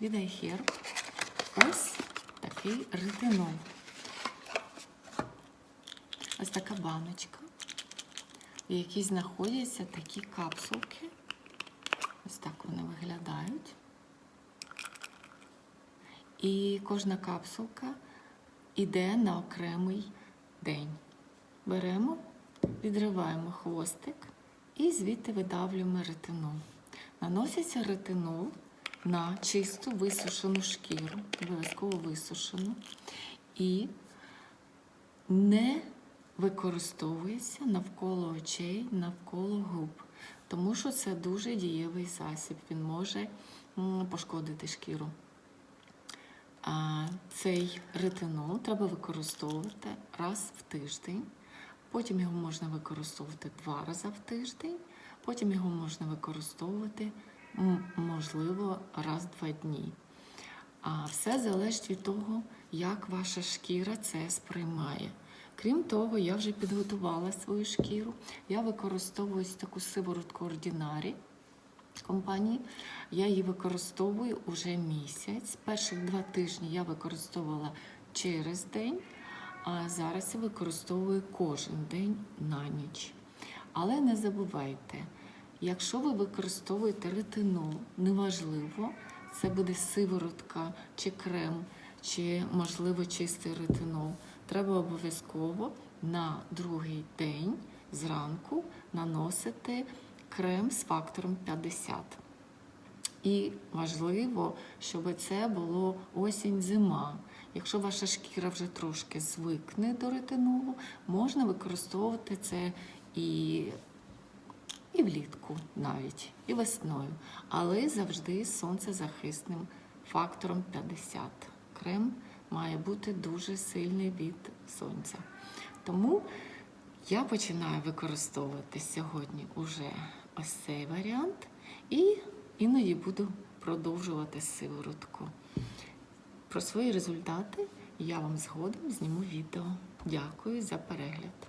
від iHerb ось такий ретинол. Ось така баночка, в якій знаходяться такі капсулки. Ось так вони виглядають. І кожна капсулка йде на окремий день. Беремо, відриваємо хвостик і звідти видавлюємо ретинол. Наноситься ретинол на чисту висушену шкіру, обов'язково висушену, і не використовується навколо очей, навколо губ, тому що це дуже дієвий засіб. Він може пошкодити шкіру. А цей ретинол треба використовувати раз в тиждень. Потім його можна використовувати два рази в тиждень. Потім його можна використовувати, можливо, раз в два дні. А все залежить від того, як ваша шкіра це сприймає. Крім того, я вже підготувала свою шкіру. Я використовую таку сиворотку Ordinary компанії. Я її використовую уже місяць. Перших два тижні я використовувала через день, а зараз я використовую кожен день на ніч. Але не забувайте, якщо ви використовуєте ретинол, неважливо, це буде сиворотка чи крем, чи, можливо, чистий ретинол. Треба обов'язково на другий день зранку наносити крем з фактором 50. І важливо, щоб це було осінь-зима. Якщо ваша шкіра вже трошки звикне до ретинолу, можна використовувати це і, і влітку навіть, і весною, але завжди з сонцезахисним фактором 50. Крем має бути дуже сильний від сонця. Тому я починаю використовувати сьогодні уже ось цей варіант, і іноді буду продовжувати сиворотку. Про свої результати я вам згодом зніму відео. Дякую за перегляд.